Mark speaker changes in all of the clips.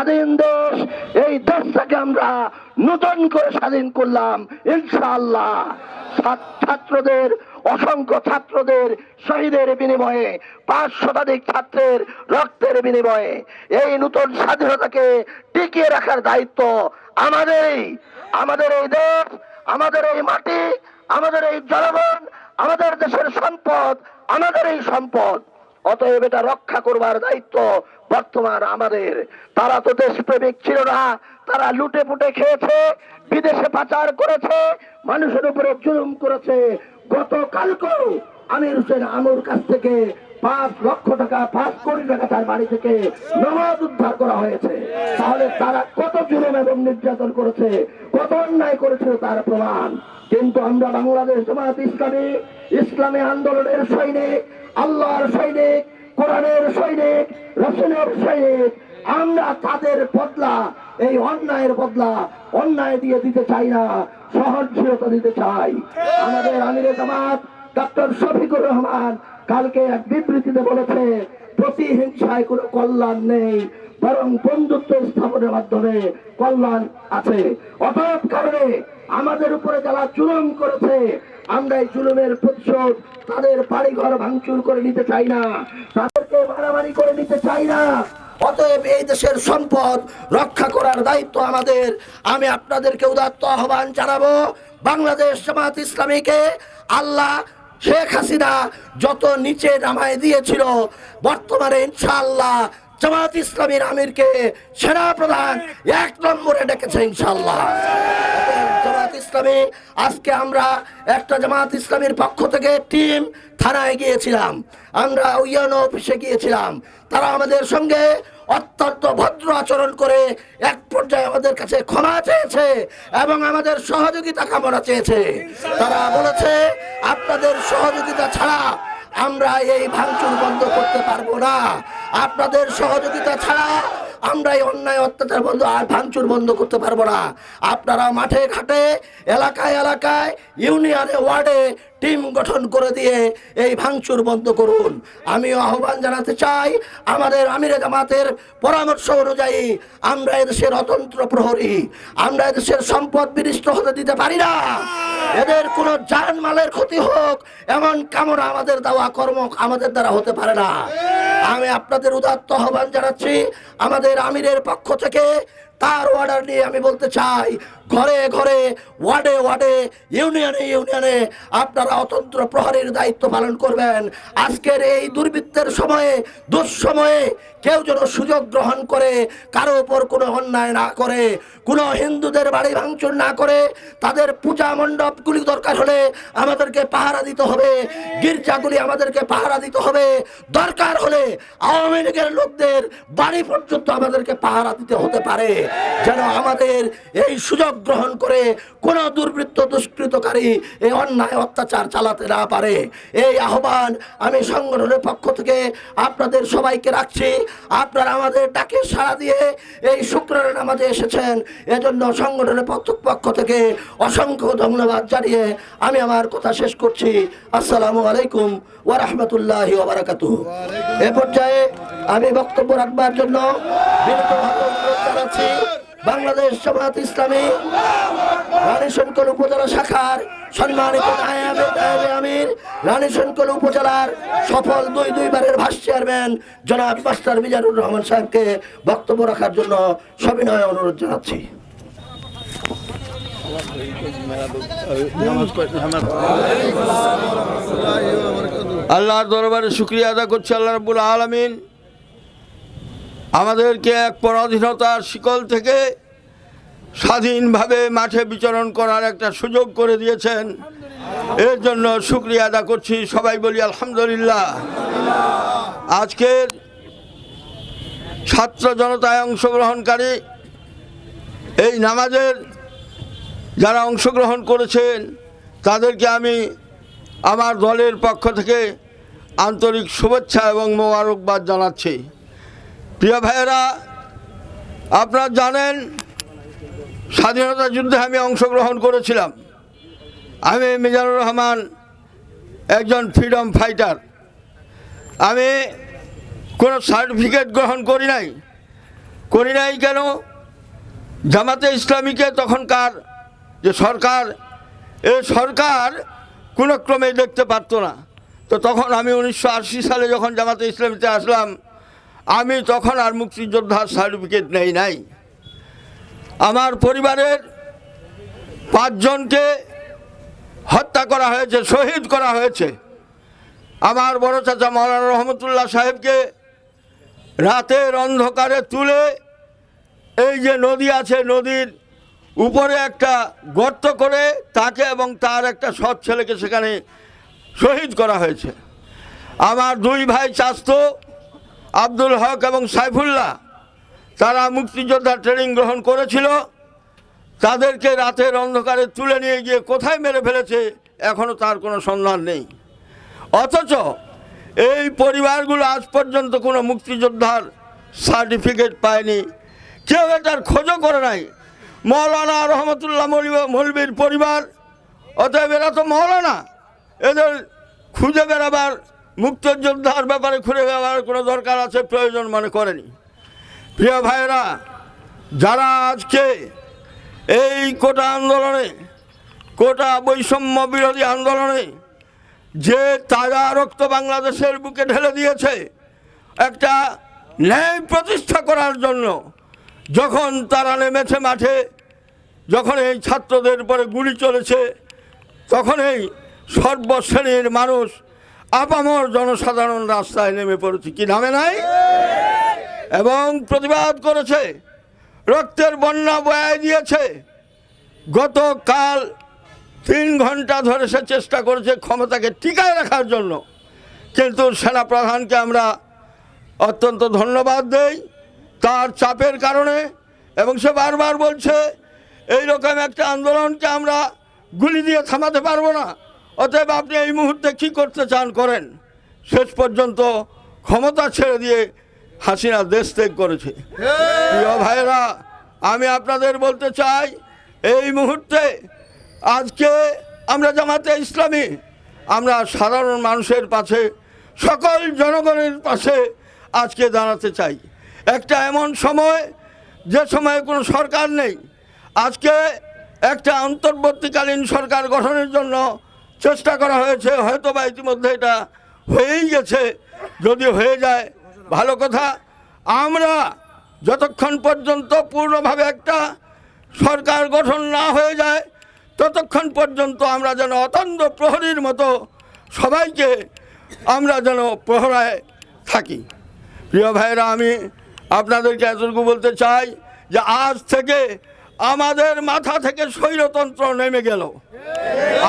Speaker 1: স্বাধীন দেশ, এই দেশটাকে আমরা নতুন করে স্বাধীন করলাম, ইনশাআল্লাহ। ছাত্রদের, অসংখ্য ছাত্রদের শহীদের বিনিময়ে, পাঁচ শতাধিক ছাত্রের রক্তের বিনিময়ে এই নতুন স্বাধীনতাকে টিকিয়ে রাখার দায়িত্ব আমাদেরই। আমাদের এই দেশ, আমাদের এই মাটি, আমাদের এই জনগণ, আমাদের দেশের সম্পদ আমাদের এই সম্পদ। অতএব এটা রক্ষা করবার দায়িত্ব বর্তমান আমাদের, তারা তো দেশপ্রেমিক ছিল না, তারা লুটে পুটে খেয়েছে, বিদেশে পাচার করেছে, মানুষের উপরে জুলুম করেছে। গতকালকেও আমির হোসেন আমুর কাছ থেকে পাঁচ লক্ষ টাকা, পাঁচ কোটি টাকা তার বাড়ি থেকে নগদ উদ্ধার করা হয়েছে। তাহলে তারা কত জুলুম এবং নির্যাতন করেছে, কত অন্যায় করেছিল তার প্রমাণ। কিন্তু আমরা বাংলাদেশ জামাত ইসলামী ইসলামী আন্দোলনের সৈনিক, আল্লাহর সৈনিক কোরআনের সৈনিক, রসুলের সৈনিক, আমরা তাদের বদলা, এই অন্যায়ের বদলা অন্যায় দিয়ে দিতে চাই না, সহনশীলতা দিতে চাই। আমাদের আমিরে জামাত ডক্টর শফিকুর রহমান কালকে এক বিবৃতিতে বলেছে, প্রতিহিংসায় কোনো কল্যাণ নেই, বরং বন্ধুত্ব স্থাপনের মাধ্যমে কল্যাণ আছে। অতএব কারণে আমাদের উপরে যারা জুলুম করেছে আমরা এই জুলুমের প্রতিশোধ তাদের বাড়ি ঘর ভাঙচুর করে নিতে চাই না। তাদেরকে মারামারি করে নিতে চাই না। অতএব এই দেশের সম্পদ রক্ষা করার দায়িত্ব আমাদের। আমি আপনাদেরকে উদাত্ত আহ্বান জানাব, বাংলাদেশ জামাত ইসলামীকে আল্লাহ শেখ হাসিনা যত নিচে নামায় দিয়েছিল, বর্তমানে ইনশাআল্লাহ জামাত ইসলামীর আমিরকে সেনা প্রধান এক নম্বরে ডেকেছে ইনশাআল্লাহ। ইসলামী, আজকে আমরা একটা জামাত ইসলামীর পক্ষ থেকে টিম থানায় গিয়েছিলাম। আমরা ইউএনও অফিসে গিয়েছিলাম। তারা আমাদের সঙ্গে অত্যন্ত ভদ্র আচরণ করে এক পর্যায়ে আমাদের কাছে ক্ষমা চেয়েছে এবং আমাদের সহযোগিতা কামনা চেয়েছে। তারা বলেছে, আপনাদের সহযোগিতা ছাড়া আমরা এই ভাঙচুর বন্ধ করতে পারব না। আপনাদের সহযোগিতা ছাড়া আমরা এই অন্যায়, অত্যাচার বন্ধ, আর ভাঙচুর বন্ধ করতে পারব না। আপনারা মাঠে ঘাটে, এলাকায় এলাকায়, ইউনিয়নে, ওয়ার্ডে টিম গঠন করে দিয়ে এই ভাঙচুর বন্ধ করুন। আমি আহ্বান জানাতে চাই, আমাদের আমিরে জামাতের পরামর্শ অনুযায়ী আমরা এদেশের অতন্ত্র প্রহরী, আমরা এদেশের সম্পদ বিনিষ্ট হতে দিতে পারি না। এদের কোনো জানমালের ক্ষতি হোক, এমন কামনা আমাদের দেওয়া কর্ম আমাদের দ্বারা হতে পারে না। আমি আপনাদের উদাত্ত আহ্বান জানাচ্ছি। আমাদের আমিরের পক্ষ থেকে তার অর্ডার নিয়ে আমি বলতে চাই, ঘরে ঘরে, ওয়ার্ডে ওয়ার্ডে, ইউনিয়নে ইউনিয়নে আপনারা অতন্ত্র প্রহরীর দায়িত্ব পালন করবেন। আজকের এই দুর্বৃত্তের সময়ে, দুঃসময়ে কেউ যেন সুযোগ গ্রহণ করে, কারও ওপর কোনো অন্যায় না করে, কোনো হিন্দুদের বাড়ি ভাঙচুর না করে, তাদের পূজা মণ্ডপগুলি দরকার হলে আমাদেরকে পাহারা দিতে হবে, গির্জাগুলি আমাদেরকে পাহারা দিতে হবে, দরকার হলে আওয়ামী লীগের লোকদের বাড়ি পর্যন্ত আমাদেরকে পাহারা দিতে হতে পারে। যেন আমাদের এই সুযোগ গ্রহণ করে কোনো দুর্বৃত্ত, দুষ্কৃতকারী এই অন্যায় অত্যাচার চালাতে না পারে। এই আহ্বান আমি সংগঠনের পক্ষ থেকে আপনাদের সবাইকে রাখছি। আপনারা আমাদের ডাকে সাড়া দিয়ে এই শুক্রের নামাজে এসেছেন। এজন্য সংগঠনের পক্ষ থেকে অসংখ্য ধন্যবাদ জানিয়ে আমি আমার কথা শেষ করছি। আসসালামু আলাইকুম ওয়া রাহমাতুল্লাহি ওয়া এ পর্যায়ে আমি বক্তব্য রাখবার জন্য অনুরোধ জানাচ্ছি। বাংলাদেশ জামাত ইসলামী, রানী শঙ্কর উপজেলা শাখার সম্মানিত আমির, রানী শঙ্কর উপজেলার সফল দুই দুইবারের ভাস চেয়ারম্যান জনাব মাস্টার মিজানুর রহমান সাহেবকে বক্তব্য রাখার জন্য সবিনয় অনুরোধ জানাচ্ছি।
Speaker 2: আল্লাহর দরবারে শুক্রিয়া আদা করছি, আল্লাহ রাব্বুল আলমিন। আমাদেরকে এক পরাধীনতার শিকল থেকে স্বাধীনভাবে মাঠে বিচরণ করার একটা সুযোগ করে দিয়েছেন। এর জন্য শুক্রিয়া আদা করছি। সবাই বলি আলহামদুলিল্লাহ। আজকের ছাত্র জনতায় অংশগ্রহণকারী, এই নামাজের যারা অংশগ্রহণ করেছেন, তাদেরকে আমি আমার দলের পক্ষ থেকে আন্তরিক শুভেচ্ছা এবং মোবারকবাদ জানাচ্ছি। প্রিয় ভাইয়েরা, আপনারা জানেন স্বাধীনতা যুদ্ধে আমি অংশগ্রহণ করেছিলাম। আমি মিজানুর রহমান একজন ফ্রিডম ফাইটার আমি কোনো সার্টিফিকেট গ্রহণ করি নাই। করি নাই কেন? জামাতে ইসলামীকে তখনকার যে সরকার, এ সরকার কোনো ক্রমে দেখতে পারতো না। তো তখন আমি উনিশশো আশি সালে যখন জামাতে ইসলামীতে আসলাম আমি তখন আর মুক্তিযোদ্ধার সার্টিফিকেট নেই নাই। আমার পরিবারের পাঁচজনকে হত্যা করা হয়েছে, শহীদ করা হয়েছে। আমার বড় চাচা মৌলানা রহমতুল্লাহ সাহেবকে রাতের অন্ধকারে তুলে এই যে নদী আছে, নদীর উপরে একটা গর্ত করে তাকে এবং তার একটা সৎ ছেলেকে সেখানে শহীদ করা হয়েছে। আমার দুই ভাই চাস্ত আব্দুল হক এবং সাইফুল্লাহ, তারা মুক্তিযোদ্ধা ট্রেনিং গ্রহণ করেছিল। তাদেরকে রাতের অন্ধকারে তুলে নিয়ে গিয়ে কোথায় মেরে ফেলেছে এখনও তার কোনো সন্ধান নেই। অথচ এই পরিবারগুলো আজ পর্যন্ত কোনো মুক্তিযোদ্ধার সার্টিফিকেট পায়নি। কেউ এটার খোঁজও করে নাই। মৌলানা রহমতুল্লাহ মৌলবী- মৌলবীর পরিবার, অতএব এরা তো মৌলানা। এদের খুঁজে বেড়াবার মুক্তিযোদ্ধার ব্যাপারে খুঁজে বেড়াবার কোনো দরকার আছে? প্রয়োজন মনে করেনি। প্রিয় ভাইয়েরা, যারা আজকে এই কোটা আন্দোলনে, কোটা বৈষম্য বিরোধী আন্দোলনে যে তাজা রক্ত বাংলাদেশের বুকে ঢেলে দিয়েছে, একটা ন্যায় প্রতিষ্ঠা করার জন্য যখন তারা নেমেছে মাঠে, যখন এই ছাত্রদের উপরে গুলি চলেছে, তখন এই সর্বশ্রেণীর মানুষ আপামর জনসাধারণ রাস্তায় নেমে পড়েছে। কি নামে নাই? এবং প্রতিবাদ করেছে। রক্তের বন্যা বয়ায় দিয়েছে গতকাল তিন ঘণ্টা ধরে সে চেষ্টা করেছে ক্ষমতাকে টিকায় রাখার জন্য। কিন্তু সেনা প্রধানকে আমরা অত্যন্ত ধন্যবাদ দেই তার চাপের কারণে। এবং সে বারবার বলছে এই রকম একটা আন্দোলনকে আমরা গুলি দিয়ে থামাতে পারব না। অতএব আপনি এই মুহূর্তে কী করতে চান করেন? শেষ পর্যন্ত ক্ষমতা ছেড়ে দিয়ে হাসিনা দেশ ত্যাগ করেছে। প্রিয় ভাইরা আমি আপনাদের বলতে চাই, এই মুহূর্তে আজকে আমরা জামাতে ইসলামী, আমরা সাধারণ মানুষের পাশে, সকল জনগণের পাশে আজকে দাঁড়াতে চাই। একটা এমন সময়, যে সময়ে কোনো সরকার নেই। আজকে একটা অন্তর্বর্তীকালীন সরকার গঠনের জন্য চেষ্টা করা হয়েছে, হয়তো বা ইতিমধ্যে এটা হয়েই গেছে। যদি হয়ে যায়, ভালো কথা। আমরা যতক্ষণ পর্যন্ত পূর্ণভাবে একটা সরকার গঠন না হয়ে যায়, ততক্ষণ পর্যন্ত আমরা যেন অতন্দ্র প্রহরীর মতো সবাইকে আমরা যেন প্রহরায় থাকি। প্রিয় ভাইরা আমি আপনাদেরকে এতটুকু বলতে চাই যে আজ থেকে আমাদের মাথা থেকে স্বৈরতন্ত্র নেমে গেল।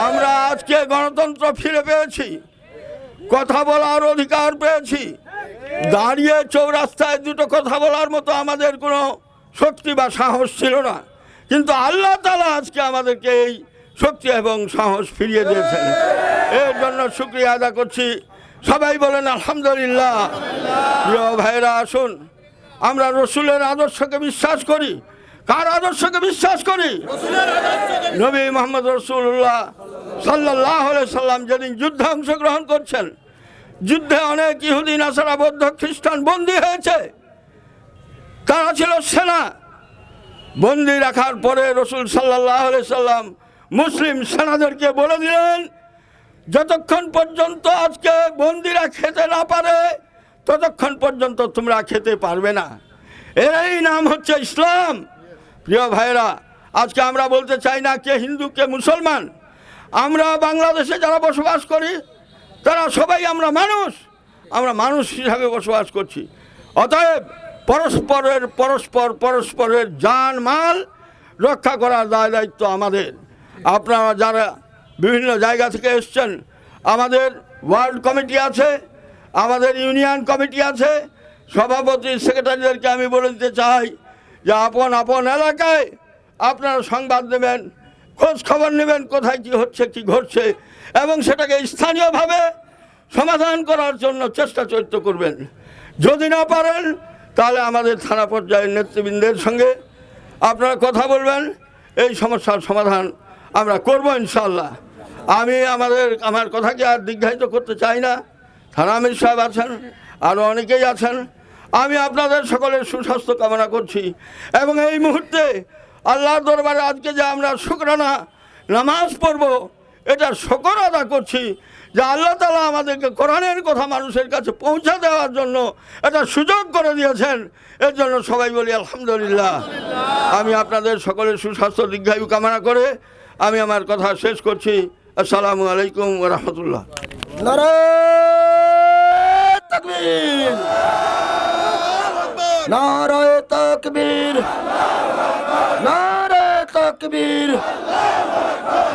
Speaker 2: আমরা আজকে গণতন্ত্র ফিরে পেয়েছি। কথা বলার অধিকার পেয়েছি। দাঁড়িয়ে চৌরাস্তায় দুটো কথা বলার মতো আমাদের কোনো শক্তি বা সাহস ছিল না। কিন্তু আল্লাহ তালা আজকে আমাদেরকে এই শক্তি এবং সাহস ফিরিয়ে দিয়েছেন। এর জন্য শুক্রিয়া আদা করছি। সবাই বলেন, আলহামদুলিল্লাহ। প্রিয় ভাইরা আসুন। আমরা রসুলের আদর্শকে বিশ্বাস করি। কার আদর্শকে বিশ্বাস করি? নবী মোহাম্মদ রসুল্লাহ সাল্লাহ সাল্লাম যেদিন যুদ্ধে অংশগ্রহণ করছেন, যুদ্ধে অনেক ইহুদি, নাসারা, বৌদ্ধ, খ্রিস্টান বন্দী হয়েছে। তারা ছিল সেনা। বন্দি রাখার পরে রসুল সাল্লাহ সাল্লাম মুসলিম সেনাদেরকে বলে দিলেন, যতক্ষণ পর্যন্ত আজকে বন্দিরা খেতে না পারে, ততক্ষণ পর্যন্ত তোমরা খেতে পারবে না। এরই নাম হচ্ছে ইসলাম। প্রিয় ভাইরা আজকে আমরা বলতে চাই না কে হিন্দু, কে মুসলমান। আমরা বাংলাদেশে যারা বসবাস করি, তারা সবাই আমরা মানুষ। আমরা মানুষ হিসাবে বসবাস করছি। অতএব পরস্পরের পরস্পর, পরস্পরের যান মাল রক্ষা করার দায় দায়িত্ব আমাদের। আপনারা যারা বিভিন্ন জায়গা থেকে এসছেন, আমাদের ওয়ার্ল্ড কমিটি আছে, আমাদের ইউনিয়ন কমিটি আছে, সভাপতি সেক্রেটারিদেরকে আমি বলে দিতে চাই যে আপন আপন এলাকায় আপনারা সংবাদ নেবেন, খোঁজ খবর নেবেন কোথায় কি হচ্ছে, কি ঘটছে, এবং সেটাকে স্থানীয়ভাবে সমাধান করার জন্য চেষ্টা চরিত্র করবেন। যদি না পারেন, তাহলে আমাদের থানা পর্যায়ের নেতৃবৃন্দের সঙ্গে আপনারা কথা বলবেন, এই সমস্যার সমাধান আমরা করব ইনশাল্লাহ আমি আমাদের, আমার কথাকে আর দীর্ঘায়িত করতে চাই না। থানা আমির সাহেব আছেন আরও অনেকেই আছেন। আমি আপনাদের সকলের সুস্বাস্থ্য কামনা করছি। এবং এই মুহূর্তে আল্লাহর দরবারে আজকে যে আমরা শুক্রানা নামাজ পড়ব, এটা শকর আদা করছি যে আল্লাহ তালা আমাদেরকে কোরআনের কথা মানুষের কাছে পৌঁছে দেওয়ার জন্য এটা সুযোগ করে দিয়েছেন। এর জন্য সবাই বলি আলহামদুলিল্লাহ। আমি আপনাদের সকলের সুস্বাস্থ্য দীর্ঘায়ু কামনা করে আমি আমার কথা শেষ করছি। আসসালামু আলাইকুম রহমতুল্লাহ।
Speaker 1: নারায় তাকবীর। নারায় তাকবীর।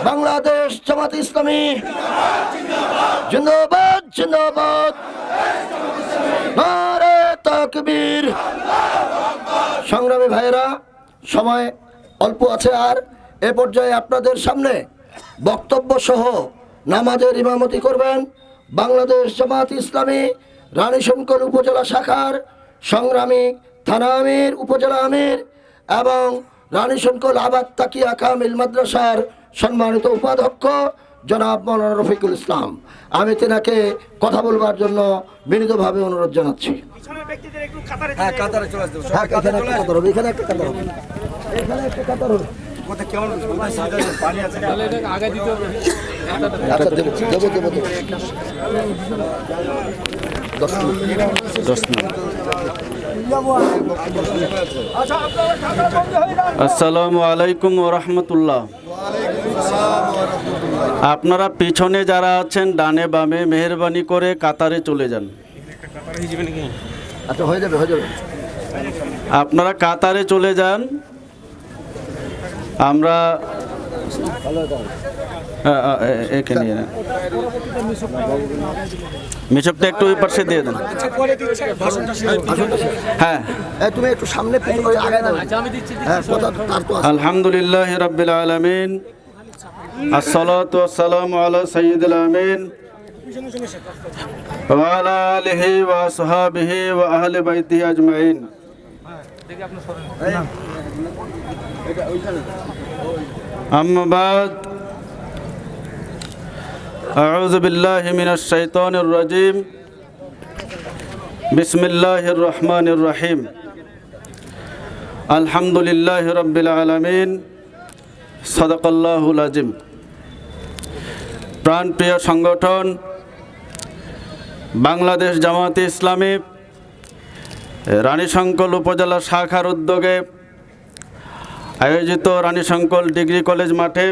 Speaker 1: বাংলাদেশ জামাত ইসলামী। জিন্দাবাদ জিন্দাবাদ। নারায় তাকবীর। সংগ্রামী ভাইয়েরা, সময় অল্প আছে আর এ পর্যায়ে আপনাদের সামনে বক্তব্য সহ নামাজের ইমামতি করবেন বাংলাদেশ জামাত ইসলামী, রানীশঙ্কর উপজেলা শাখার সংগ্রামী থানা আমির উপজেলা আমির এবং রানীশঙ্কর আবাদ তাকিয়া কামিল মাদ্রাসার সম্মানিত উপাধ্যক্ষ জনাব মৌলানা রফিকুল ইসলাম। আমি তেনাকে কথা বলবার জন্য বিনীতভাবে অনুরোধ জানাচ্ছি। হ্যাঁ আচ্ছা দেবো দেবো। দশ মিনিট।
Speaker 3: দশ মিনিট। আসসালামু আলাইকুম রহমতুল্লাহ। আপনারা পিছনে যারা আছেন ডানে বামে মেহরবানি করে কাতারে চলে যান।
Speaker 1: আচ্ছা হয়ে যাবে হয়ে যাবে।
Speaker 3: আপনারা কাতারে চলে যান। আমরা এখানে মিশকটা একটু ওই পাশে দিয়ে দেন। হ্যাঁ।
Speaker 1: তুমি একটু সামনে
Speaker 3: আলহামদুলিল্লাহ রবিল আলমিন। আসসালাতু আসসালামু আলা সাইয়্যিদুল আমিন। ওয়া আলা আলিহি ওয়া আসহাবিহি আজমাইন। দেখি أعوذ بالله من الشيطان الرجيم بسم الله الرحمن الرحيم আলহামদুলিল্লাহ রব্বিল আলমিন সদকাল্লাহুল আজিম প্রাণপ্রিয় সংগঠন বাংলাদেশ জামাতে ইসলামী রানীশঙ্কল উপজেলা শাখার উদ্যোগে আয়োজিত রানীশঙ্কল ডিগ্রি কলেজ মাঠে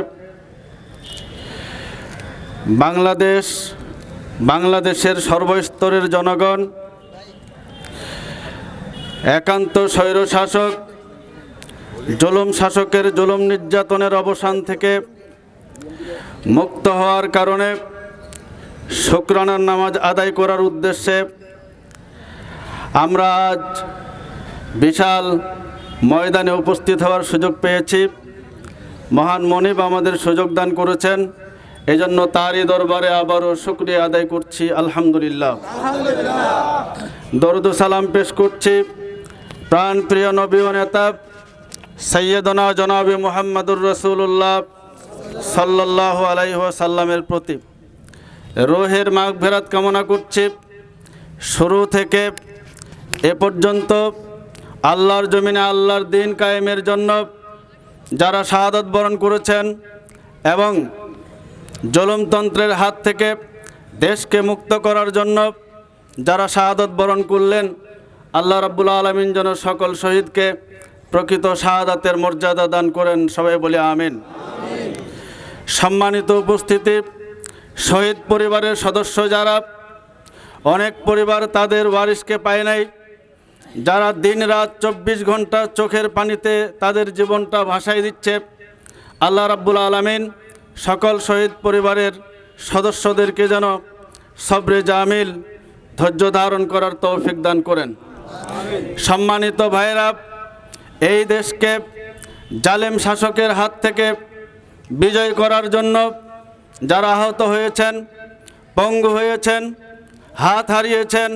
Speaker 3: বাংলাদেশ, বাংলাদেশের সর্বস্তরের জনগণ, একান্ত স্বৈরশাসক, জুলুম শাসকের জুলুম নির্যাতনের অবসান থেকে মুক্ত হওয়ার কারণে শুক্রানার নামাজ আদায় করার উদ্দেশ্যে আমরা আজ বিশাল ময়দানে উপস্থিত হওয়ার সুযোগ পেয়েছি। মহান মনিব আমাদের সুযোগ দান করেছেন। এজন্য তারই দরবারে আবারও শুক্রিয়া আদায় করছি, আলহামদুলিল্লাহ। দরুদ সালাম পেশ করছি প্রাণ প্রিয় নবী নেতা সৈয়দনা জনাবি মোহাম্মদুর রসুল্লাহ সাল্লাহ আলাইসাল্লামের প্রতি। রোহের মাঘ ভেরাত কামনা করছি। শুরু থেকে এ পর্যন্ত আল্লাহর জমিনে আল্লাহর দিন কায়েমের জন্য যারা শাহাদত বরণ করেছেন এবং জলমতন্ত্রের হাত থেকে দেশকে মুক্ত করার জন্য যারা শাহাদত বরণ করলেন, আল্লাহ রাব্বুল আলমিন যেন সকল শহীদকে প্রকৃত শাহাদাতের মর্যাদা দান করেন, সবাই বলে আমিন। সম্মানিত উপস্থিতি, শহীদ পরিবারের সদস্য যারা, অনেক পরিবার তাদের ওয়ারিসকে পায় নাই, যারা দিন রাত চব্বিশ ঘণ্টা চোখের পানিতে তাদের জীবনটা ভাসাই দিচ্ছে, আল্লাহ রাব্বুল আলমিন সকল শহীদ পরিবারের সদস্যদেরকে যেন সবরে জামিল ধৈর্য ধারণ করার তৌফিক দান করেন। সম্মানিত ভাইরা এই দেশকে জালেম শাসকের হাত থেকে বিজয় করার জন্য যারা আহত হয়েছেন, পঙ্গু হয়েছেন, হাত হারিয়েছেন,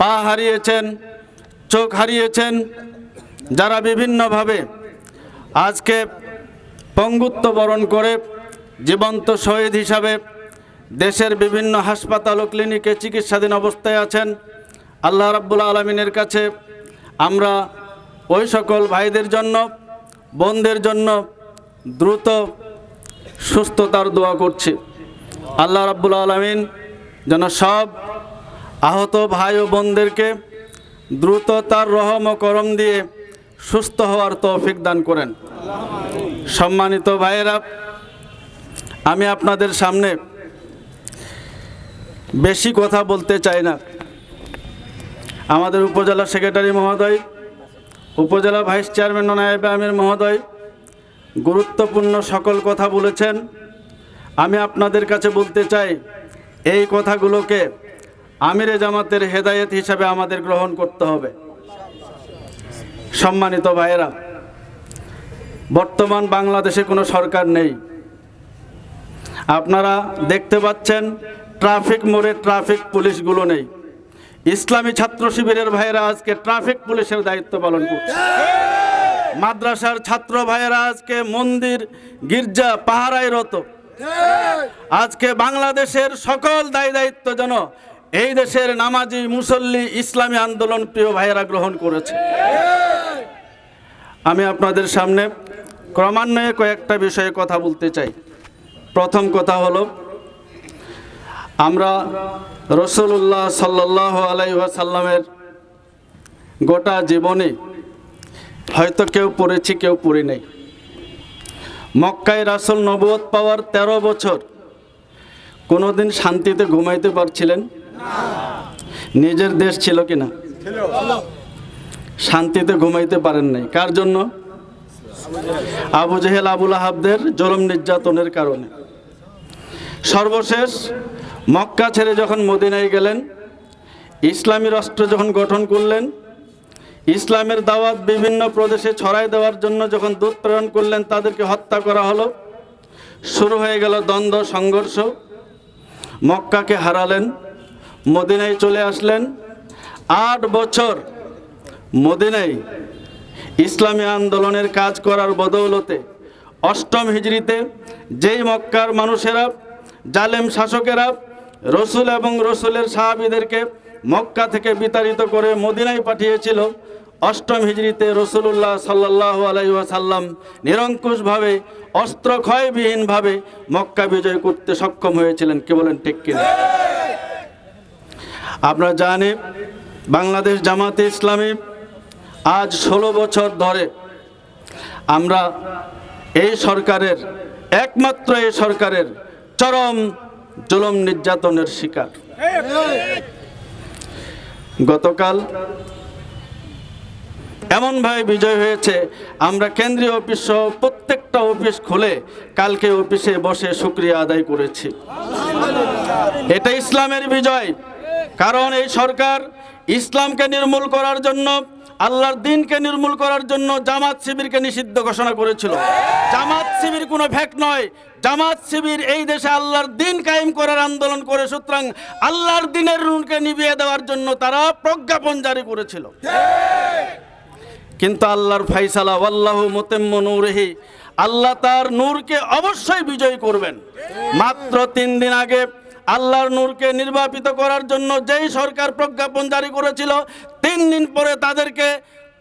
Speaker 3: পা হারিয়েছেন, চোখ হারিয়েছেন, যারা বিভিন্নভাবে আজকে পঙ্গুত্ব বরণ করে জীবন্ত শহীদ হিসাবে দেশের বিভিন্ন হাসপাতাল ও ক্লিনিকে চিকিৎসাধীন অবস্থায় আছেন। আল্লাহ রাব্বুল আলমিনের কাছে আমরা ওই সকল ভাইদের জন্য, বোনদের জন্য দ্রুত সুস্থতার দোয়া করছি। আল্লাহ রাব্বুল আলমিন যেন সব আহত ভাই ও বোনদেরকে দ্রুত তার রহম ও করম দিয়ে সুস্থ হওয়ার তৌফিক দান করেন। সম্মানিত ভাইয়েরা আমি আপনাদের সামনে বেশি কথা বলতে চাই না। আমাদের উপজেলা সেক্রেটারি মহোদয়, উপজেলা ভাইস চেয়ারম্যান নায়েব আমির মহোদয় গুরুত্বপূর্ণ সকল কথা বলেছেন। আমি আপনাদের কাছে বলতে চাই, এই কথাগুলোকে আমিরে জামাতের হেদায়েত হিসাবে আমাদের গ্রহণ করতে হবে। সম্মানিত ভাইয়েরা, বর্তমান বাংলাদেশে কোনো সরকার নেই। আপনারা দেখতে পাচ্ছেন, ট্রাফিক মোড়ে ট্রাফিক পুলিশগুলো নেই। ইসলামী ছাত্র শিবিরের ভাইয়েরা আজকে ট্রাফিক পুলিশের দায়িত্ব পালন করছে। মাদ্রাসার ছাত্র ভাইয়েরা আজকে মন্দির, গির্জা, পাহারায় রত। আজকে বাংলাদেশের সকল দায় দায়িত্ব যেন এই দেশের নামাজি মুসল্লি ইসলামী আন্দোলন প্রিয় ভাইয়েরা গ্রহণ করেছে। আমি আপনাদের সামনে ক্রমান্বয়ে কয়েকটা বিষয়ে কথা বলতে চাই। প্রথম কথা হলো, আমরা রসুল্লাহ সাল্লাহ আলাইসাল্লামের গোটা জীবনে হয়তো কেউ পড়েছি, কেউ পড়ি নাই। মক্কায় রাসুল নবুয়ত পাওয়ার ১৩ বছর কোনোদিন শান্তিতে ঘুমাইতে পারছিলেন? নিজের দেশ ছিল কিনা? শান্তিতে ঘুমাইতে পারেন নাই। কার জন্য? আবু জেহেল, আবুল আহাবদের জলম নির্যাতনের কারণে। সর্বশেষ, মক্কা ছেড়ে যখন মদিনায় গেলেন, ইসলামী রাষ্ট্র যখন গঠন করলেন, ইসলামের দাওয়াত বিভিন্ন প্রদেশে ছড়াই দেওয়ার জন্য যখন দূত প্রেরণ করলেন, তাদেরকে হত্যা করা হলো। শুরু হয়ে গেল দ্বন্দ্ব, সংঘর্ষ। মক্কাকে হারালেন, মদিনায় চলে আসলেন। আট বছর মদিনায় ইসলামী আন্দোলনের কাজ করার বদৌলতে অষ্টম হিজড়িতে যেই মক্কার মানুষেরা জালেম শাসকেরা রসুল এবং রসুলের সাহাবিদেরকে মক্কা থেকে বিতাড়িত করে মদিনায় পাঠিয়েছিল। অষ্টম হিজড়িতে রসুল্লাহ সাল্লাহ আলাইসাল্লাম নিরঙ্কুশভাবে অস্ত্র ক্ষয়বিহীনভাবে মক্কা বিজয় করতে সক্ষম হয়েছিলেন। কে বলেন ঠিক কিনা? আপনারা জানি বাংলাদেশ জামাতে ইসলামী আজ ষোলো বছর ধরে আমরা এই সরকারের, একমাত্র এই সরকারের চরম জুলম নির্যাতনের শিকার। গতকাল এমনভাবে বিজয় হয়েছে, আমরা কেন্দ্রীয় অফিস সহ প্রত্যেকটা অফিস খুলে কালকে অফিসে বসে শুক্রিয়া আদায় করেছি। এটা ইসলামের বিজয়, কারণ এই সরকার ইসলামকে নির্মূল করার জন্য, আল্লাহর দিনকে নির্মূল করার জন্য জামাত শিবিরকে নিষিদ্ধ ঘোষণা করেছিল। জামাত শিবির কোনো ভ্যাক নয় জামাত শিবির এই দেশে আল্লাহর দিন কায়েম করার আন্দোলন করে, সুতরাং আল্লাহর দিনের রুনকে নিভিয়ে দেওয়ার জন্য তারা প্রজ্ঞাপন জারি করেছিল। কিন্তু আল্লাহর ফাইসালা আল্লাহ মোতেম্ম নূরহি, আল্লাহ তার নূরকে অবশ্যই বিজয় করবেন। মাত্র তিন দিন আগে আল্লাহর নূরকে নির্বাপিত করার জন্য যেই সরকার প্রজ্ঞাপন জারি করেছিল, তিন দিন পরে তাদেরকে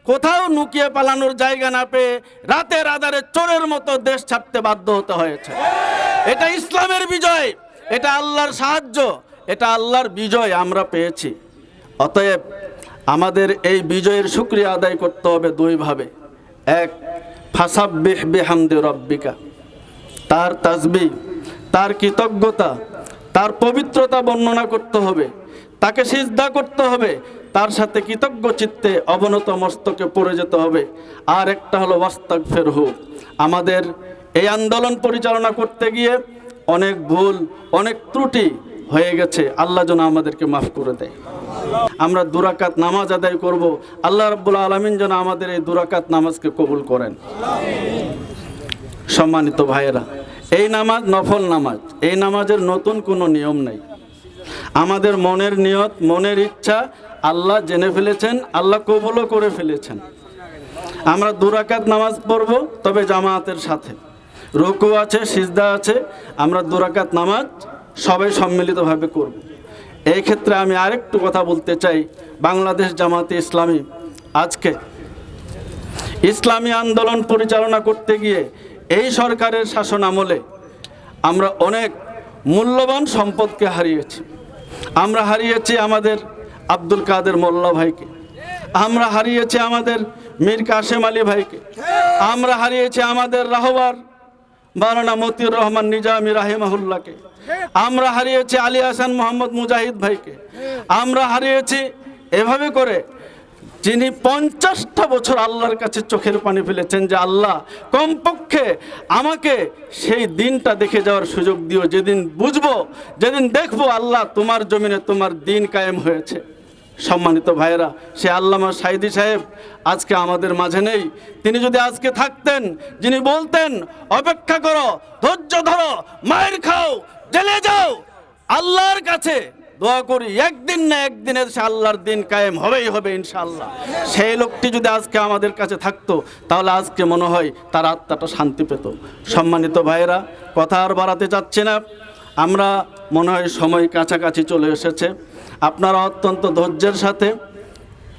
Speaker 3: কোথাও লুকিয়ে পালানোর জায়গা না পেয়ে রাতের আধারে চোরের মতো দেশ ছাড়তে বাধ্য হতে হয়েছে। এটা ইসলামের বিজয়, এটা আল্লাহর সাহায্য, এটা আল্লাহর বিজয় আমরা পেয়েছি। অতএব আমাদের এই বিজয়ের শুক্রিয়া আদায় করতে হবে দুইভাবে। এক, ফাসাব্বিহ বিহামদি রব্বিকা। তার তাসবি, তার কৃতজ্ঞতা, তার পবিত্রতা বর্ণনা করতে হবে। তাকে সিজদা করতে হবে। তার সাথে কৃতজ্ঞ চিত্তে অবনত মস্তকে পড়ে যেতে হবে। আর একটা হলো ওয়াস্তাক ফেরহু আমাদের এই আন্দোলন পরিচালনা করতে গিয়ে অনেক ভুল, অনেক ত্রুটি হয়ে গেছে। আল্লাহ যেন আমাদেরকে মাফ করে দেয়। আমরা দুরাকাত নামাজ আদায় করব। আল্লাহ রাব্বুল আলমিন যেন আমাদের এই দুরাকাত নামাজকে কবুল করেন। সম্মানিত ভাইয়েরা, এই নামাজ নফল নামাজ। এই নামাজের নতুন কোনো নিয়ম নেই। আমাদের মনের নিয়ত, মনের ইচ্ছা আল্লাহ জেনে ফেলেছেন, আল্লাহ কবুলও করে ফেলেছেন। আমরা দুরাকাত নামাজ পড়ব, তবে জামায়াতের সাথে। রুকু আছে, সিজদা আছে, আমরা দুরাকাত নামাজ সবাই সম্মিলিতভাবে করব। এই ক্ষেত্রে আমি আরেকটু কথা বলতে চাই বাংলাদেশ জামাতে ইসলামী। আজকে ইসলামী আন্দোলন পরিচালনা করতে গিয়ে এই সরকারের শাসন আমলে আমরা অনেক মূল্যবান সম্পদকে হারিয়েছি। আমরা হারিয়েছি আমাদের আব্দুল কাদের মোল্লা ভাইকে। আমরা হারিয়েছি আমাদের মীর কাশেম আলী ভাইকে। আমরা হারিয়েছি আমাদের রাহবার মারানা মতিউর রহমান নিজামি রাহিমাহুল্লাহকে। আমরা হারিয়েছি আলী হাসান মোহাম্মদ মুজাহিদ ভাইকে। আমরা হারিয়েছি এভাবে করে যিনি পঞ্চাশটা বছর আল্লাহর কাছে চোখের পানি ফেলেছেন যে আল্লাহ কমপক্ষে আমাকে সেই দিনটা দেখে যাওয়ার সুযোগ দিও। যেদিন বুঝব, যেদিন দেখব আল্লাহ তোমার জমিনে তোমার দিন কায়েম হয়েছে। সম্মানিত ভাইয়েরা, সে আল্লামা সাইদি সাহেব আজকে আমাদের মাঝে নেই। তিনি যদি আজকে থাকতেন, যিনি বলতেন, অপেক্ষা করো, ধৈর্য ধরো, মায়ের খাও, জেলে যাও। আল্লাহর কাছে দোয়া করি, একদিন না একদিনে সে আল্লাহর দিন কায়েম হবেই হবে ইনশাআল্লাহ। সেই লোকটি যদি আজকে আমাদের কাছে থাকতো, তাহলে আজকে মনে হয় তার আত্মাটা শান্তি পেত। সম্মানিত ভাইয়েরা, কথা আর বাড়াতে চাচ্ছি না। আমরা মনে হয় সময় কাছাকাছি চলে এসেছে। আপনারা অত্যন্ত ধৈর্যের সাথে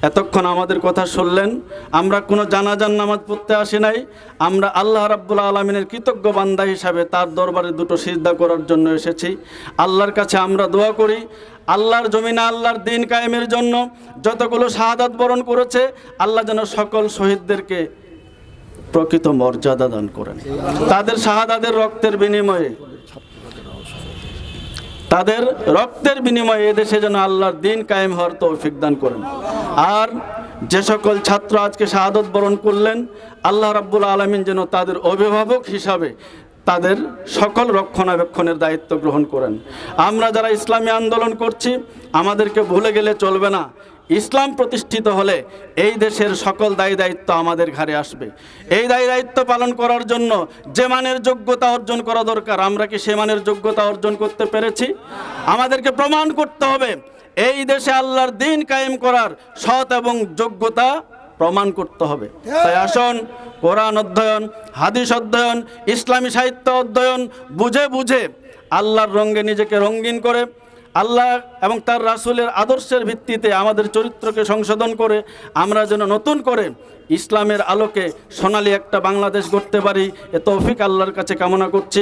Speaker 3: এতক্ষণ আমাদের কথা শুনলেন। আমরা কোনো জানাজান নামাজ পড়তে আসি নাই। আমরা আল্লাহ রাব্বুল আলমিনের কৃতজ্ঞ বান্দা হিসাবে তার দরবারে দুটো সিদ্ধা করার জন্য এসেছি। আল্লাহর কাছে আমরা দোয়া করি, আল্লাহর জমিনে আল্লাহর দিন কায়েমের জন্য যতগুলো শাহাদাত বরণ করেছে, আল্লাহ যেন সকল শহীদদেরকে প্রকৃত মর্যাদা দান করেন। তাদের শাহাদাদের রক্তের বিনিময়ে তাদের রক্তের বিনিময়ে এদেশে যেন আল্লাহর দিন কায়েম হওয়ার তৌফিক দান করেন। আর যে সকল ছাত্র আজকে শাহাদত বরণ করলেন, আল্লাহ রাব্বুল আলমিন যেন তাদের অভিভাবক হিসাবে তাদের সকল রক্ষণাবেক্ষণের দায়িত্ব গ্রহণ করেন। আমরা যারা ইসলামী আন্দোলন করছি, আমাদেরকে ভুলে গেলে চলবে না। ইসলাম প্রতিষ্ঠিত হলে এই দেশের সকল দায়ী দায়িত্ব আমাদের ঘাড়ে আসবে। এই দায়ী দায়িত্ব পালন করার জন্য যে মানের যোগ্যতা অর্জন করা দরকার, আমরা কি সে মানের যোগ্যতা অর্জন করতে পেরেছি? আমাদেরকে প্রমাণ করতে হবে, এই দেশে আল্লাহর দিন কায়েম করার সৎ এবং যোগ্যতা প্রমাণ করতে হবে। তাই আসুন, কোরআন অধ্যয়ন, হাদিস অধ্যয়ন, ইসলামী সাহিত্য অধ্যয়ন, বুঝে বুঝে আল্লাহর রঙ্গে নিজেকে রঙিন করে আল্লাহ এবং তার রাসূলের আদর্শের ভিত্তিতে আমাদের চরিত্রকে সংশোধন করে আমরা যেন নতুন করে ইসলামের আলোকে সোনালী একটা বাংলাদেশ গড়তে পারি। এ তৌফিক আল্লাহর কাছে কামনা করছি।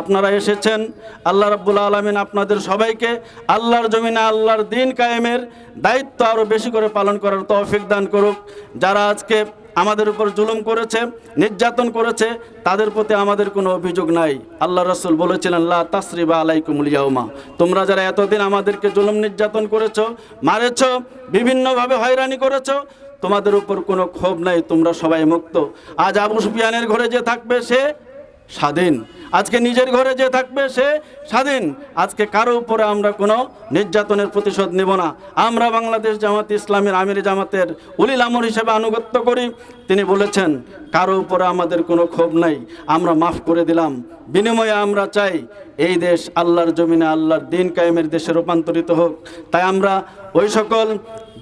Speaker 3: আপনারা এসেছেন। আল্লাহ রাব্বুল আলমিন আপনাদের সবাইকে আল্লাহর জমিনে আল্লাহর দিন কায়েমের দায়িত্ব আরও বেশি করে পালন করার তৌফিক দান করুক। যারা আজকে আমাদের উপর জুলুম করেছে, নির্যাতন করেছে, তাদের প্রতি আমাদের কোনো অভিযোগ নাই। আল্লাহ রসুল বলেছিলেন, লা তাসরিবা আলাইকুমুল ইয়াউমা। তোমরা যারা এতদিন আমাদেরকে জুলুম, নির্যাতন করেছ, মারেছ, বিভিন্নভাবে হয়রানি করেছ, তোমাদের উপর কোনো ক্ষোভ নাই, তোমরা সবাই মুক্ত। আজ আবু সুফিয়ানের ঘরে যে থাকবে সে স্বাধীন। আজকে নিজের ঘরে যে থাকবে সে স্বাধীন। আজকে কারও উপরে আমরা কোনো নির্যাতনের প্রতিশোধ নেব না। আমরা বাংলাদেশ জামাত ইসলামের আমির জামাতের উলিল আমর হিসেবে আনুগত্য করি। তিনি বলেছেন, কারও উপরে আমাদের কোনো ক্ষোভ নাই। আমরা মাফ করে দিলাম। বিনিময়ে আমরা চাই এই দেশ আল্লাহর জমিনে আল্লাহর দিন কায়েমের দেশে রূপান্তরিত হোক। তাই আমরা ওই সকল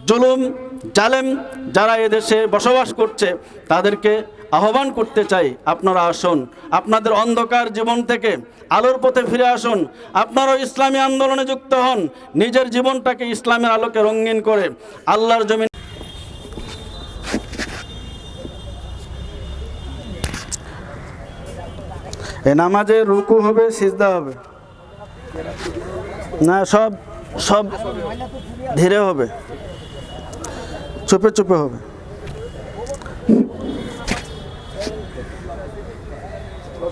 Speaker 3: জুলুম, জালেম যারা এদেশে বসবাস করছে, তাদেরকে আহ্বান করতে চাই আপনারা আসুন, আপনাদের অন্ধকার জীবন থেকে আলোর পথে ফিরে আসুন, আপনারাও ইসলামী আন্দোলনে যুক্ত হন, নিজের জীবনটাকে ইসলামের আলোকে রঙিন করে আল্লাহর জমিন এ নামাজে রুকু হবে, সিজদা হবে। না, সব সব ধীরে হবে। চুপে চুপে হবে।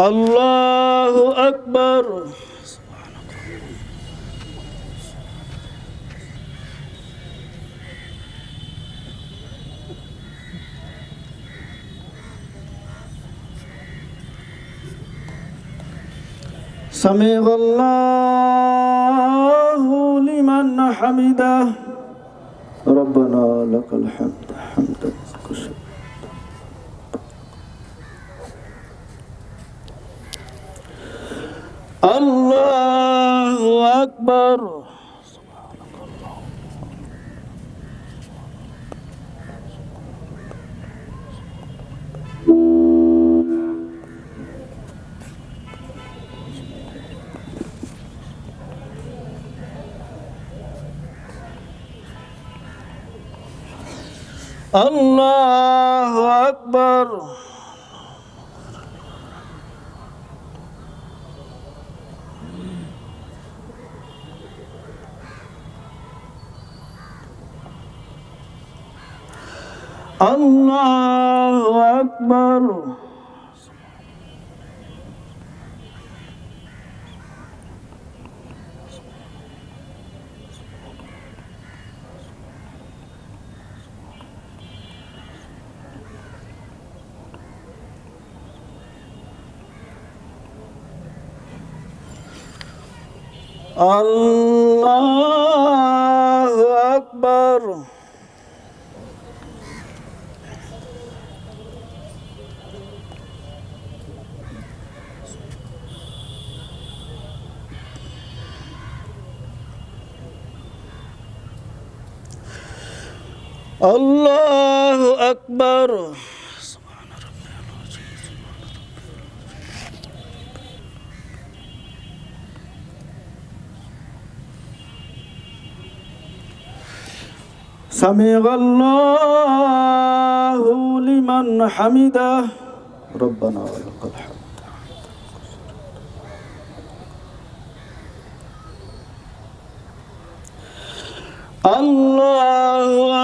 Speaker 3: الله أكبر. سمع الله لمن حمده. ربنا لك الحمد. حمدا. كثيرا الله أكبر. الله أكبر. الله أكبر الله الله أكبر. سمع الله لمن حمده. ربنا ولك الحمد الله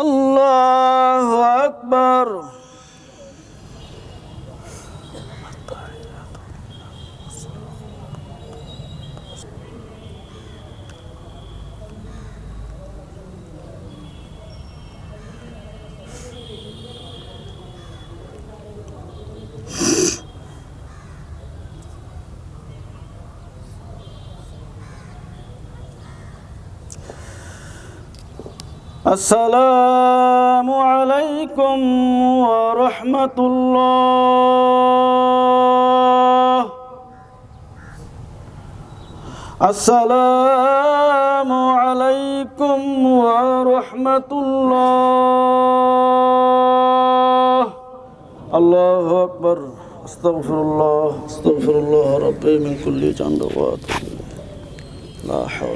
Speaker 3: আল্লাহ আকবর। السلام عليكم ورحمة الله. السلام عليكم ورحمة الله. الله أكبر. أستغفر الله. أستغفر الله ربي من كل جنب. واتوب. لا حول